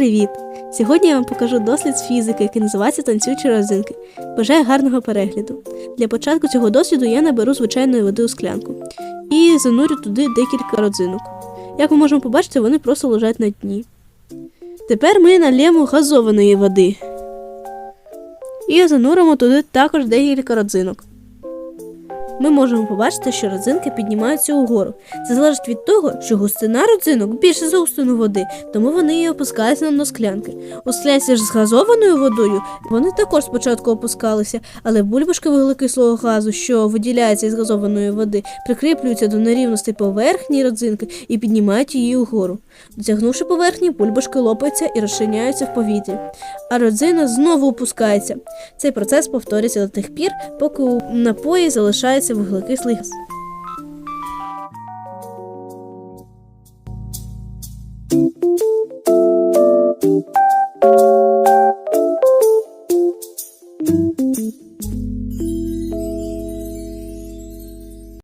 Привіт! Сьогодні я вам покажу дослід з фізики, який називається танцюючі родзинки. Бажаю гарного перегляду. Для початку цього досліду я наберу звичайної води у склянку і занурю туди декілька родзинок. Як ми можемо побачити, вони просто лежать на дні. Тепер ми налємо газованої води і зануримо туди також декілька родзинок. Ми можемо побачити, що родзинки піднімаються угору. Це залежить від того, що густина родзинок більше за густину води, тому вони і опускаються на дно склянки. У склянці ж з газованою водою вони також спочатку опускалися, але бульбашки вуглекислого газу, що виділяється із газованої води, прикріплюються до нерівностей поверхні родзинки і піднімають її угору. Досягнувши поверхні, бульбашки лопаються і розчиняються в повітрі, а родзина знову опускається. Цей процес повторюється до тих пір, поки у напої залишається вуглекислий газ.